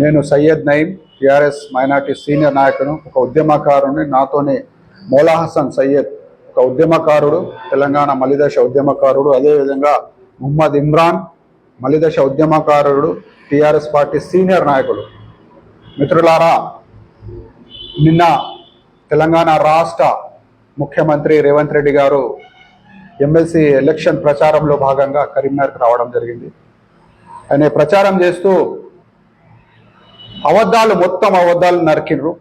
నేను Syed Naeem TRS minority senior నాయకుడు ఒక ఉద్యమకారుని నాతోని మౌలా హసన్ సయ్యద్ ఒక ఉద్యమకారుడు తెలంగాణ మలిదశ ఉద్యమకారుడు అదేవిధంగా ముహమ్మద్ ఇమ్రాన్ మలిదశ ఉద్యమకారుడు టిఆర్ఎస్ పార్టీ సీనియర్ నాయకుడు. మిత్రులారా నిన్న తెలంగాణ రాష్ట్ర ముఖ్యమంత్రి రేవంత్ రెడ్డి గారు ఎమ్మెల్సీ ఎలక్షన్ ప్రచారంలో భాగంగా కరీంనగర్కి రావడం జరిగింది. ఆయన ప్రచారం చేస్తూ అబద్ధాలు మొత్తం అబద్ధాలు నరికిర్రు.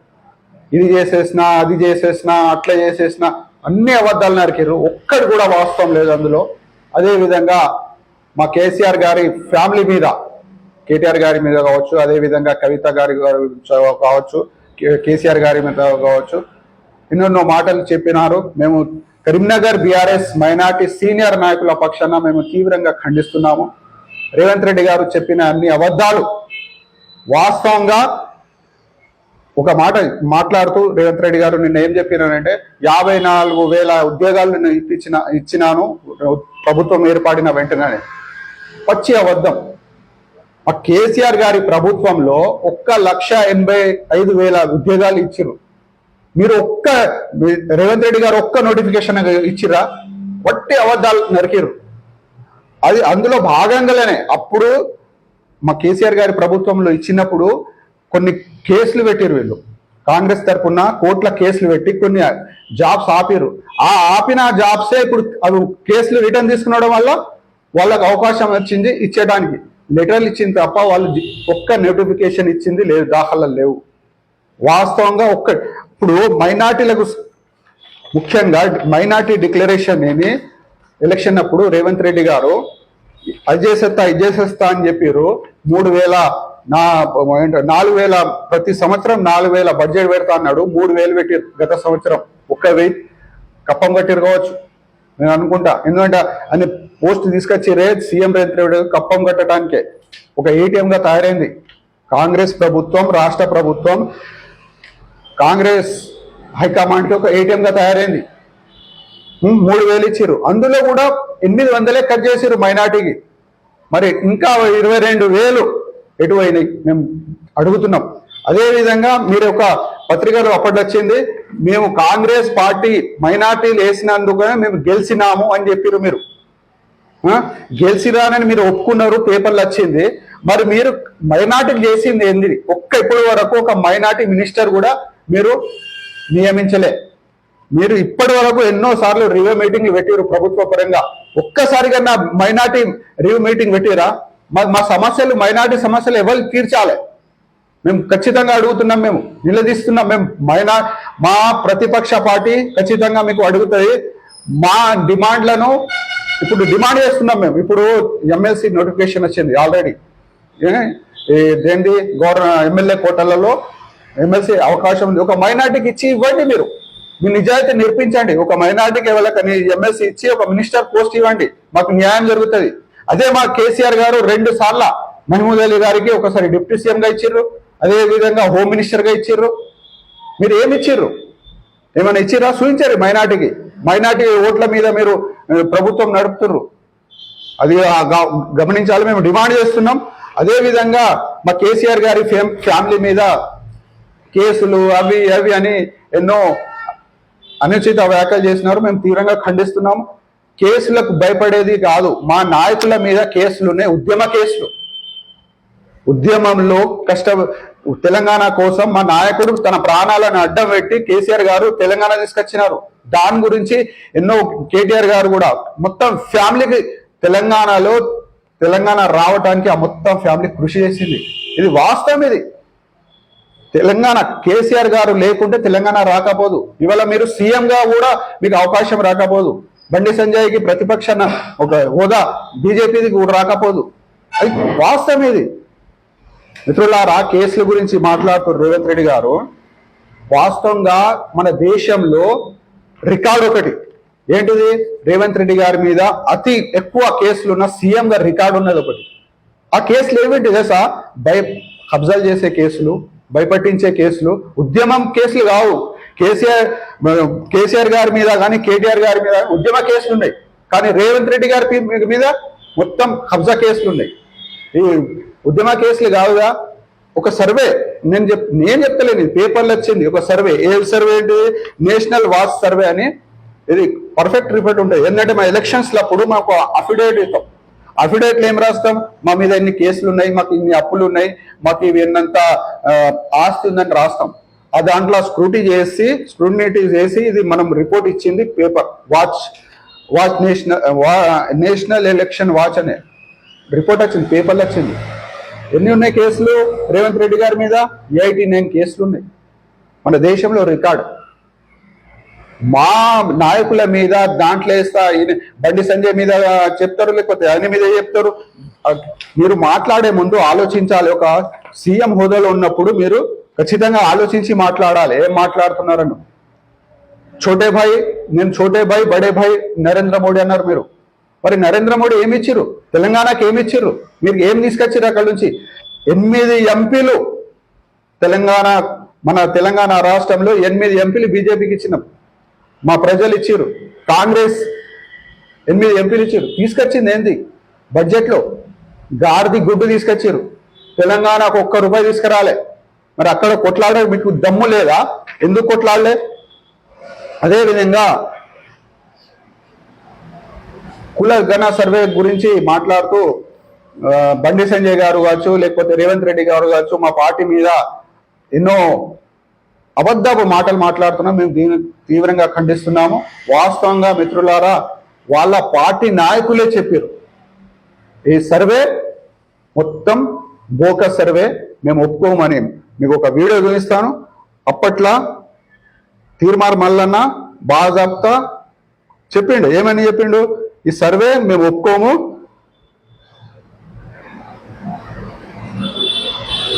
ఇది చేసేసినా అది చేసేసినా అట్లా చేసేసినా అన్ని అబద్ధాలు నరికిర్రు. ఒక్కటి కూడా వాస్తవం లేదు అందులో. అదేవిధంగా మా కేసీఆర్ గారి ఫ్యామిలీ మీద కేటీఆర్ గారి మీద కావచ్చు అదేవిధంగా కవిత గారి గారి కావచ్చు కే- కేసీఆర్ గారి మీద కావచ్చు ఎన్నెన్నో మాటలు చెప్పినారు. మేము కరీంనగర్ బీఆర్ఎస్ మైనార్టీ సీనియర్ నాయకుల పక్షాన మేము తీవ్రంగా ఖండిస్తున్నాము. రేవంత్ రెడ్డి గారు చెప్పిన అన్ని అబద్ధాలు వాస్తవంగా ఒక మాట మాట్లాడుతూ రేవంత్ రెడ్డి గారు నిన్న ఏం చెప్పినారంటే యాభై నాలుగు వేల ఉద్యోగాలు నేను ఇప్పించిన ఇచ్చినాను ప్రభుత్వం ఏర్పడిన వెంటనే. పచ్చి అబద్ధం. ఆ కేసీఆర్ గారి ప్రభుత్వంలో ఒక్క లక్ష ఎనభై ఐదు వేల ఉద్యోగాలు ఇచ్చిర్రు. మీరు ఒక్క రేవంత్ రెడ్డి గారు ఒక్క నోటిఫికేషన్ ఇచ్చిరా వట్టి అబద్ధాలు నరికిరు అది అందులో భాగంగానే అప్పుడు మా కేసీఆర్ గారి ప్రభుత్వంలో ఇచ్చినప్పుడు కొన్ని కేసులు పెట్టారు వీళ్ళు. కాంగ్రెస్ తరఫున కోట్ల కేసులు పెట్టి కొన్ని జాబ్స్ ఆపారు ఆ ఆపిన జాబ్సే ఇప్పుడు అవి కేసులు రిటర్న్ తీసుకునడం వల్ల వాళ్ళకి అవకాశం వచ్చింది ఇచ్చేయడానికి లెటర్లు ఇచ్చింది తప్ప వాళ్ళు ఒక్క నోటిఫికేషన్ ఇచ్చింది లేదు దాఖలు లేవు. వాస్తవంగా ఒక్క ఇప్పుడు మైనార్టీలకు ముఖ్యంగా మైనార్టీ డిక్లరేషన్ ఏమి ఎలక్షన్ అప్పుడు రేవంత్ రెడ్డి గారు అది చేసేస్తా ఇది చేసేస్తా అని చెప్పారు మూడు వేల నా నాలుగు వేల ప్రతి సంవత్సరం నాలుగు వేల బడ్జెట్ పెడతా అన్నాడు. మూడు వేలు పెట్టి గత సంవత్సరం ఒక్క వెయ్యి కప్పం కట్టిరు కావచ్చు. నేను అనుకుంటా. ఎందుకంటే అని పోస్ట్ తీసుకొచ్చి రే సీఎం రేవంత్ రెడ్డి కప్పం కట్టడానికే. ఒక ఏటీఎంగా గా తయారైంది. కాంగ్రెస్ ప్రభుత్వం రాష్ట్ర ప్రభుత్వం కాంగ్రెస్ హైకమాండ్ ఒక ఏటీఎంగా గా తయారైంది. మూడు వేలు ఇచ్చారు అందులో కూడా ఎనిమిది వందలే కట్ చేసారు మైనార్టీకి. మరి ఇంకా ఇరవై రెండు వేలు ఎటువైనాయి మేము అడుగుతున్నాం. అదే విధంగా మీరు ఒక పత్రికలో అప్పటి వచ్చింది మేము కాంగ్రెస్ పార్టీ మైనార్టీలు వేసినందుకనే మేము గెలిచినాము అని చెప్పారు మీరు. గెలిచిరానని మీరు ఒప్పుకున్నారు పేపర్లు వచ్చింది. మరి మీరు మైనార్టీలు చేసింది ఏంది? ఒక్క ఇప్పటి వరకు ఒక మైనార్టీ మినిస్టర్ కూడా మీరు నియమించలే. మీరు ఇప్పటి వరకు ఎన్నో సార్లు రివ్యూ మీటింగ్లు పెట్టారు ప్రభుత్వ పరంగా. ఒక్కసారిగా నా మైనార్టీ రివ్యూ మీటింగ్ పెట్టిరా? మా మా సమస్యలు మైనార్టీ సమస్యలు ఎవరు తీర్చాలి? మేము ఖచ్చితంగా అడుగుతున్నాం మేము నిలదీస్తున్నాం మేము. మైనా మా ప్రతిపక్ష పార్టీ ఖచ్చితంగా మీకు అడుగుతుంది. మా డిమాండ్లను ఇప్పుడు డిమాండ్ చేస్తున్నాం మేము. ఇప్పుడు ఎమ్మెల్సీ నోటిఫికేషన్ వచ్చింది ఆల్రెడీ దేంది గవర్న ఎమ్మెల్యే కోటలలో ఎమ్మెల్సీ అవకాశం ఉంది. ఒక మైనార్టీకి ఇచ్చి ఇవ్వండి మీరు. మీ నిజాయితీ నిరూపించండి. ఒక మైనార్టీకి ఎవరికి ఎంఎస్సీ ఇచ్చి ఒక మినిస్టర్ పోస్ట్ ఇవ్వండి. మాకు న్యాయం జరుగుతుంది. అదే మా కేసీఆర్ గారు రెండు సార్ల మహమూద్ అలీ గారికి ఒకసారి డిప్యూటీ సీఎం గా ఇచ్చిర్రు. అదే విధంగా హోమ్ మినిస్టర్గా ఇచ్చిర్రు. మీరు ఏమి ఇచ్చిర్రు? ఏమైనా ఇచ్చిర్రా? చూపించారు మైనార్టీకి. మైనార్టీ ఓట్ల మీద మీరు ప్రభుత్వం నడుపుతుర్రు. అది గమనించాలి. మేము డిమాండ్ చేస్తున్నాం. అదే విధంగా మా కేసీఆర్ గారి ఫేమ్ ఫ్యామిలీ మీద కేసులు అవి అవి అని ఎన్నో అనుచిత వ్యాఖ్యలు చేసినారు. మేము తీవ్రంగా ఖండిస్తున్నాం కేసులకు భయపడేది కాదు. మా నాయకుల మీద కేసులు ఉన్నాయి. ఉద్యమ కేసులు. ఉద్యమంలో కష్ట తెలంగాణ కోసం మా నాయకుడు తన ప్రాణాలను అడ్డం పెట్టి కేసీఆర్ గారు తెలంగాణ తీసుకొచ్చినారు. దాని గురించి ఎన్నో కేటీఆర్ గారు కూడా మొత్తం ఫ్యామిలీకి తెలంగాణలో తెలంగాణ రావడానికి ఆ మొత్తం ఫ్యామిలీ కృషి చేసింది. ఇది వాస్తవం ఇది. తెలంగాణ కేసీఆర్ గారు లేకుంటే తెలంగాణ రాకపోదు. ఇవాళ మీరు సీఎంగా కూడా మీకు అవకాశం రాకపోదు. బండి సంజయ్కి ప్రతిపక్ష ఒక హోదా బీజేపీకి కూడా రాకపోదు. అది వాస్తవం ఇది. మిత్రులారా కేసుల గురించి మాట్లాడుతున్నారు రేవంత్ రెడ్డి గారు వాస్తవంగా మన దేశంలో రికార్డు ఒకటి. ఏంటిది? రేవంత్ రెడ్డి గారి మీద అతి ఎక్కువ కేసులు ఉన్న సీఎం గారి రికార్డు ఉన్నది ఒకటి. ఆ కేసులు ఏమిటి తెలుసా? భయ కబ్జాలు చేసే కేసులు భయపట్టించే కేసులు. ఉద్యమం కేసులు కావు. కేసీఆర్ కేసీఆర్ గారి మీద కానీ కేటీఆర్ గారి మీద ఉద్యమ కేసులు ఉన్నాయి. కానీ రేవంత్ రెడ్డి గారి మీద మొత్తం కబ్జా కేసులు ఉన్నాయి. ఈ ఉద్యమ కేసులు కావుగా ఒక సర్వే. నేను చెప్ నేను చెప్తలేను పేపర్లు వచ్చింది. ఒక సర్వే. ఏ సర్వే ఏంటి నేషనల్ వాచ్ సర్వే అని. ఇది పర్ఫెక్ట్ రిపోర్ట్ ఉంటుంది ఎందుకంటే మా ఎలక్షన్స్ అప్పుడు మాకు అఫిడేవిట్ ఇస్తాం. అఫిడేవిట్లు ఏం రాస్తాం? మా మీద ఇన్ని కేసులు ఉన్నాయి? మాకు ఇన్ని అప్పులు ఉన్నాయి? మాకు ఇవి ఎన్నంత ఆస్తి ఉందని రాస్తాం. ఆ దాంట్లో స్క్రూటీ చేసి స్క్రూటీ చేసి ఇది మనం రిపోర్ట్ ఇచ్చింది paper watch watch national national election watch అనే. రిపోర్ట్ వచ్చింది పేపర్లో వచ్చింది. ఎన్ని ఉన్నాయి కేసులు? రేవంత్ రెడ్డి గారి మీద ఏఐటీ నైన్ కేసులు ఉన్నాయి. మన దేశంలో రికార్డ్. మా నాయకుల మీద దాంట్లో వేస్తా బండి సంజయ్ మీద చెప్తారు లేకపోతే ఆయన మీద చెప్తారు. మీరు మాట్లాడే ముందు ఆలోచించాలి. ఒక సీఎం హోదాలో ఉన్నప్పుడు మీరు ఖచ్చితంగా ఆలోచించి మాట్లాడాలి. ఏం మాట్లాడుతున్నారని. ఛోటే భాయ్ నేను ఛోటే భాయ్ బడే భాయ్ నరేంద్ర మోడీ అన్నారు మీరు. మరి నరేంద్ర మోడీ ఏమి ఇచ్చిర్రు? తెలంగాణకి ఏమి ఇచ్చిర్రు? మీరు ఏం తీసుకొచ్చారు అక్కడ నుంచి? ఎనిమిది ఎంపీలు తెలంగాణ మన తెలంగాణ రాష్ట్రంలో ఎనిమిది ఎంపీలు బీజేపీకి ఇచ్చినాం. మా ప్రజలు ఇచ్చారు కాంగ్రెస్ ఎనిమిది ఎంపీలు ఇచ్చారు తీసుకొచ్చింది ఏంది? బడ్జెట్లో గాడిది గుడ్డు తీసుకొచ్చారు తెలంగాణకు ఒక్క రూపాయి తీసుకురాలే. మరి అక్కడ కొట్లాడే మీకు దమ్ము లేదా? ఎందుకు కొట్లాడలే? అదే విధంగా కుల గణ సర్వే గురించి మాట్లాడుతూ బండి సంజయ్ గారు కావచ్చు లేకపోతే రేవంత్ రెడ్డి గారు కావచ్చు మా పార్టీ మీద ఎన్నో అబద్ధపు మాటలు మాట్లాడుతున్నాం మేము దీని తీవ్రంగా ఖండిస్తున్నాము. వాస్తవంగా మిత్రులారా వాళ్ళ పార్టీ నాయకులే చెప్పారు ఈ సర్వే మొత్తం బోక సర్వే మేము ఒప్పుకోమని మీకు ఒక వీడియో చూపిస్తాను. అప్పట్లో తీర్మార్ మల్లన్న బాజాప్తా చెప్పిండు. ఏమని చెప్పిండు? ఈ సర్వే మేము ఒప్పుకోము.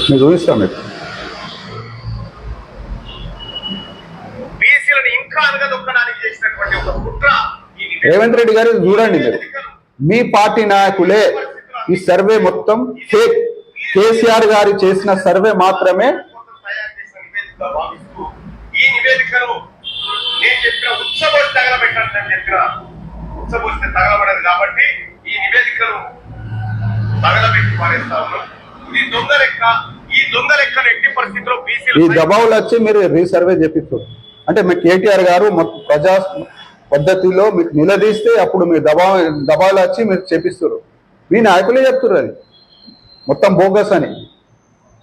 మీరు చూపిస్తాం మీకు. రేవంత్ రెడ్డి గారు చూడండి మీరు. మీ పార్టీ నాయకులే ఈ సర్వే మొత్తం ఫేక్. కేసీఆర్ గారు చేసిన సర్వే మాత్రమే ఈ నివేదికను నేను చెప్పిన ఉచ్చబోసి తగలబెట్టాలని నేను చెప్పిన ఉచ్చబోస్తే తగలబడదు కాబట్టి ఈ నివేదికను తగలబెట్టి పారేస్తా ఉన్నాం. ఇది దొంగ లెక్క. ఈ దొంగ లెక్కను ఎట్టి పరిస్థితిలో ఈ బీసీలు దబావులు వచ్చి మీరు రీసర్వే చేపిస్తారు అంటే మీ కేటీఆర్ గారు మొత్తం ప్రజా పద్ధతిలో మీకు నిలదీస్తే అప్పుడు మీరు దబా దబాలు వచ్చి మీరు చేపిస్తారు. మీ నాయకులే చెప్తున్నారు అది. మొత్తం బోగస్ అని.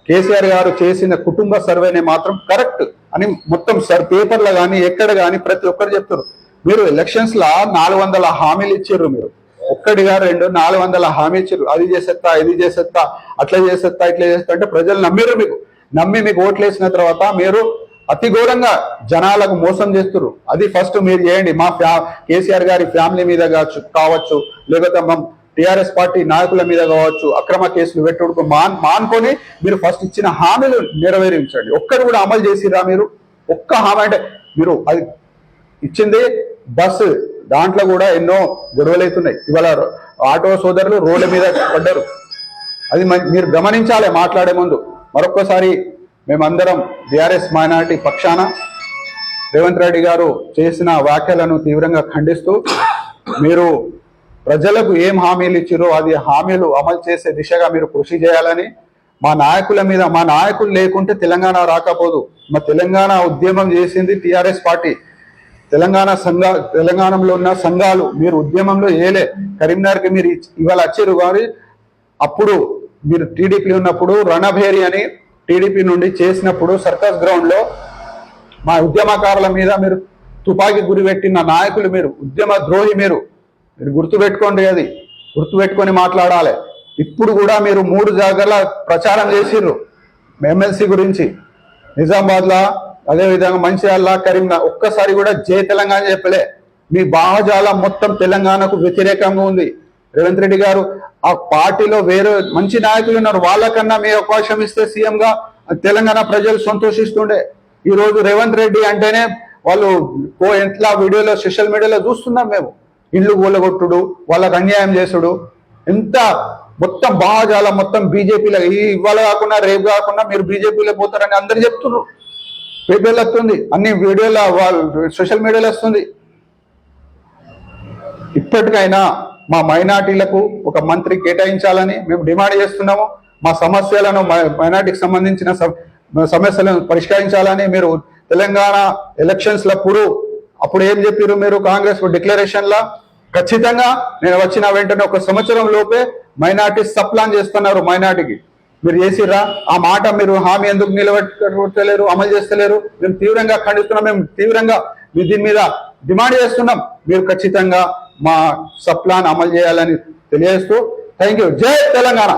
కేసీఆర్ గారు చేసిన కుటుంబ సర్వేనే మాత్రం కరెక్ట్ అని మొత్తం సర్ పేపర్లో కానీ ఎక్కడ కానీ ప్రతి ఒక్కరు చెప్తారు మీరు ఎలక్షన్స్లో నాలుగు వందల హామీలు ఇచ్చారు మీరు. ఒక్కడిగా రెండు నాలుగు వందల హామీ ఇచ్చారు అది చేసేస్తా ఇది చేసేస్తా అట్లా చేసేస్తా ఇట్లా చేస్తా అంటే ప్రజలు నమ్మిరు మీకు. నమ్మి మీకు ఓట్లు వేసిన తర్వాత మీరు అతి ఘోరంగా జనాలకు మోసం చేస్తున్నారు అది ఫస్ట్ మీరు చేయండి. మా ఫ్యా కేసీఆర్ గారి ఫ్యామిలీ మీద కావచ్చు కావచ్చు లేకపోతే మా టిఆర్ఎస్ పార్టీ నాయకుల మీద కావచ్చు అక్రమ కేసులు పెట్టుడుకు మాన్ మానుకొని మీరు ఫస్ట్ ఇచ్చిన హామీలు నెరవేరించండి. ఒక్కరు కూడా అమలు చేసిరా మీరు? ఒక్క హామీ అంటే మీరు అది ఇచ్చింది బస్సు దాంట్లో కూడా ఎన్నో గొడవలు అవుతున్నాయి. ఇవాళ ఆటో సోదరులు రోడ్ల మీద పడ్డారు. అది మ- మీరు గమనించాలి మాట్లాడే ముందు. మరొక్కసారి మేమందరం బీఆర్ఎస్ మైనార్టీ పక్షాన రేవంత్ రెడ్డి గారు చేసిన వ్యాఖ్యలను తీవ్రంగా ఖండిస్తూ మీరు ప్రజలకు ఏం హామీలు ఇచ్చారో అది హామీలు అమలు చేసే దిశగా మీరు కృషి చేయాలని మా నాయకుల మీద మా నాయకులు లేకుంటే తెలంగాణ రాకపోదు. మా తెలంగాణ ఉద్యమం చేసింది టిఆర్ఎస్ పార్టీ. తెలంగాణ సంఘ తెలంగాణలో ఉన్న సంఘాలు మీరు ఉద్యమంలో ఏలే. కరీంనగర్కి మీరు ఇవాళ వచ్చారు కానీ అప్పుడు మీరు టీడీపీ ఉన్నప్పుడు రణభేరి అని టీడీపీ నుండి చేసినప్పుడు సర్కస్ గ్రౌండ్లో మా ఉద్యమకారుల మీద మీరు తుపాకీ గురిపెట్టిన నాయకులు మీరు ఉద్యమ ద్రోహి మీరు మీరు గుర్తుపెట్టుకోండి అది గుర్తుపెట్టుకొని మాట్లాడాలి. ఇప్పుడు కూడా మీరు మూడు జాగాల ప్రచారం చేసిర్రు ఎమ్మెల్సీ గురించి. నిజామాబాద్లా అదేవిధంగా మంచిర్యాల కరీంనగర్ ఒక్కసారి కూడా జై తెలంగాణ చెప్పలే. మీ భావజాలం మొత్తం తెలంగాణకు వ్యతిరేకంగా ఉంది. రేవంత్ రెడ్డి గారు ఆ పార్టీలో వేరే మంచి నాయకులు ఉన్నారు. వాళ్ళకన్నా మీ అవకాశం ఇస్తే సీఎంగా తెలంగాణ ప్రజలు సంతోషిస్తుండే. ఈ రోజు రేవంత్ రెడ్డి అంటేనే వాళ్ళు ఓ ఎట్లా వీడియోలో సోషల్ మీడియాలో చూస్తున్నాం మేము. ఇల్లు కూలగొట్టుడు వాళ్ళకు అన్యాయం చేసుడు. ఎంత మొత్తం భావజాలం మొత్తం బీజేపీలో ఈ ఇవాళ కాకుండా రేపు కాకుండా మీరు బీజేపీలో పోతారని అందరు చెప్తున్నారు. పేపర్లు వస్తుంది అన్ని వీడియోలు వాళ్ళు సోషల్ మీడియాలో వస్తుంది. ఇప్పటికైనా మా మైనార్టీలకు ఒక మంత్రి కేటాయించాలని మేము డిమాండ్ చేస్తున్నాము. మా సమస్యలను మైనార్టీకి సంబంధించిన సమస్యలను పరిష్కరించాలని మీరు తెలంగాణ ఎలక్షన్స్ లప్పుడు అప్పుడు ఏం చెప్పారు మీరు కాంగ్రెస్ డిక్లరేషన్ లా ఖచ్చితంగా నేను వచ్చిన వెంటనే ఒక సంవత్సరం లోపే మైనార్టీ సప్లాన్ చేస్తున్నారు మైనార్టీకి. మీరు చేసిర్రా? ఆ మాట మీరు హామీ ఎందుకు నిలబెట్టలేరు అమలు చేస్తలేరు? మేము తీవ్రంగా ఖండిస్తున్నాం మేము తీవ్రంగా దీని మీద డిమాండ్ చేస్తున్నాం. మీరు ఖచ్చితంగా మా సప్లాన్ అమలు చేయాలని తెలియజేస్తూ థ్యాంక్ యూ జై తెలంగాణ.